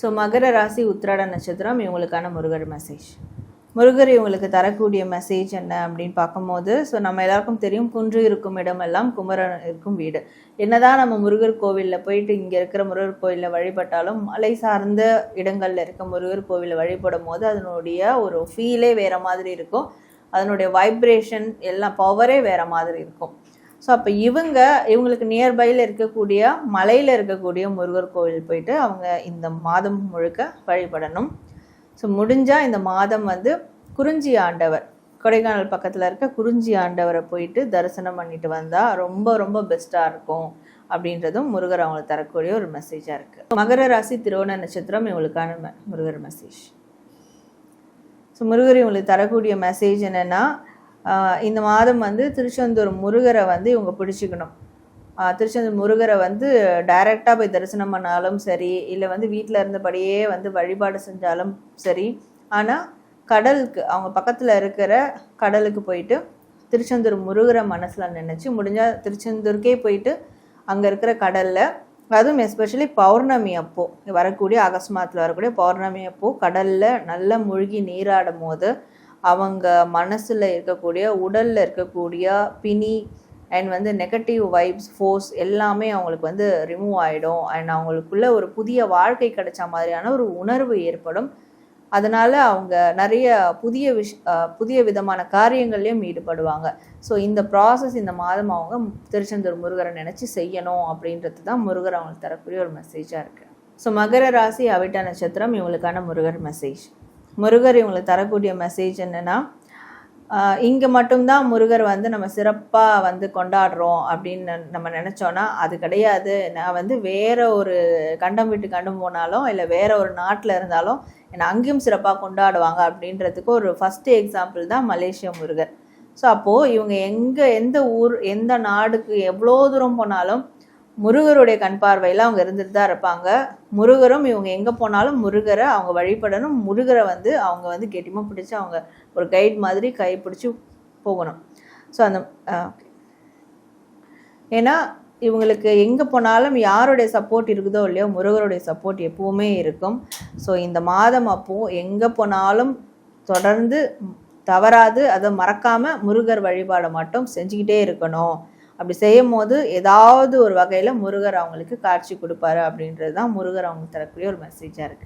So மகர ராசி உத்திராட நட்சத்திரம் இவங்களுக்கான முருகர் மெசேஜ் முருகர் இவங்களுக்கு தரக்கூடிய மெசேஜ் என்ன அப்படின்னு பார்க்கும்போது ஸோ நம்ம எல்லாருக்கும் தெரியும் குன்று இருக்கும் இடமெல்லாம் குமரன் இருக்கும் வீடு. என்னதான் நம்ம முருகர் கோவிலில் போயிட்டு இங்கே இருக்கிற முருகர் கோவிலில் வழிபட்டாலும் மலை சார்ந்த இடங்களில் இருக்க முருகர் கோவிலில் வழிபடும் போது அதனுடைய ஒரு ஃபீலே வேறு மாதிரி இருக்கும். அதனுடைய வைப்ரேஷன் எல்லாம் பவரே வேற மாதிரி இருக்கும். ஸோ அப்போ இவங்க இவங்களுக்கு நியர்பையில் இருக்கக்கூடிய மலையில் இருக்கக்கூடிய முருகர் கோவில் போயிட்டு அவங்க இந்த மாதம் முழுக்க வழிபடணும். ஸோ முடிஞ்சால் இந்த மாதம் வந்து குறிஞ்சி ஆண்டவர் கொடைக்கானல் பக்கத்தில் இருக்க குறிஞ்சி ஆண்டவரை போயிட்டு தரிசனம் பண்ணிட்டு வந்தால் ரொம்ப ரொம்ப பெஸ்ட்டாக இருக்கும் அப்படின்றதும் முருகர் அவங்களுக்கு தரக்கூடிய ஒரு மெசேஜாக இருக்குது மகர ராசி திருவோண நட்சத்திரம் இவங்களுக்கான ம- முருகர் மெசேஜ் ஸோ முருகர் இவங்களுக்கு தரக்கூடிய மெசேஜ் என்னென்னா இந்த மாதம் வந்து திருச்செந்தூர் முருகரை வந்து இவங்க பிடிச்சிக்கணும். திருச்செந்தூர் முருகரை வந்து டைரெக்டாக போய் தரிசனம் பண்ணாலும் சரி இல்லை வந்து வீட்டில் இருந்தபடியே வந்து வழிபாடு செஞ்சாலும் சரி ஆனால் கடலுக்கு அவங்க பக்கத்தில் இருக்கிற கடலுக்கு போயிட்டு திருச்செந்தூர் முருகரை மனசில் நினச்சி முடிஞ்சால் திருச்செந்தூருக்கே போயிட்டு அங்கே இருக்கிற கடலில் அதுவும் எஸ்பெஷலி பௌர்ணமி அப்போ வரக்கூடிய அகஸ்மாத்தில் வரக்கூடிய பௌர்ணமி அப்போ கடலில் நல்லா மூழ்கி நீராடும் போது அவங்க மனசில் இருக்கக்கூடிய உடலில் இருக்கக்கூடிய பிணி அண்ட் வந்து நெகட்டிவ் வைப்ஸ் ஃபோர்ஸ் எல்லாமே அவங்களுக்கு வந்து ரிமூவ் ஆகிடும் அண்ட் அவங்களுக்குள்ள ஒரு புதிய வாழ்க்கை கிடைச்ச மாதிரியான ஒரு உணர்வு ஏற்படும். அதனால் அவங்க நிறைய புதிய விஷ் புதிய விதமான காரியங்கள்லையும் ஈடுபடுவாங்க. ஸோ இந்த ப்ராசஸ் இந்த மாதம் அவங்க திருச்செந்தூர் முருகரை நினச்சி செய்யணும் அப்படின்றது தான் முருகர் அவங்களுக்கு தரக்கூடிய ஒரு மெசேஜாக இருக்குது ஸோ மகர ராசி அவிட்ட நட்சத்திரம் இவங்களுக்கான முருகர் மெசேஜ் முருகர் இவங்களுக்கு தரக்கூடிய மெசேஜ் என்னென்னா இங்கே மட்டும்தான் முருகர் வந்து நம்ம சிறப்பாக வந்து கொண்டாடுறோம் அப்படின்னு நம்ம நினச்சோன்னா அது கிடையாது. நான் வந்து வேறு ஒரு கண்டம் விட்டு கண்டம் போனாலும் இல்லை வேறு ஒரு நாட்டில் இருந்தாலும் என்னை அங்கேயும் சிறப்பாக கொண்டாடுவாங்க அப்படின்றதுக்கு ஒரு ஃபஸ்ட்டு எக்ஸாம்பிள் தான் மலேசிய முருகர். ஸோ அப்போது இவங்க எங்கே எந்த ஊர் எந்த நாடுக்கு எவ்வளோ தூரம் போனாலும் முருகருடைய கண் பார்வையில் அவங்க இருந்துட்டு தான் இருப்பாங்க. முருகரும் இவங்க எங்கே போனாலும் முருகரை அவங்க வழிபடணும். முருகரை வந்து அவங்க வந்து கெட்டியமாக பிடிச்சி அவங்க ஒரு கைட் மாதிரி கை பிடிச்சி போகணும். ஸோ அந்த ஏன்னா இவங்களுக்கு எங்கே போனாலும் யாருடைய சப்போர்ட் இருக்குதோ இல்லையோ முருகருடைய சப்போர்ட் எப்போவுமே இருக்கும். ஸோ இந்த மாதம் அப்போ எங்கே போனாலும் தொடர்ந்து தவறாது அதை மறக்காமல் முருகர் வழிபாடை மட்டும் செஞ்சுக்கிட்டே இருக்கணும். அப்படி செய்யும் போது ஏதாவது ஒரு வகையில் முருகர் அவங்களுக்கு காட்சி கொடுப்பாரு அப்படின்றது தான் முருகர் அவங்களுக்கு தரக்கூடிய ஒரு மெசேஜாக இருக்குது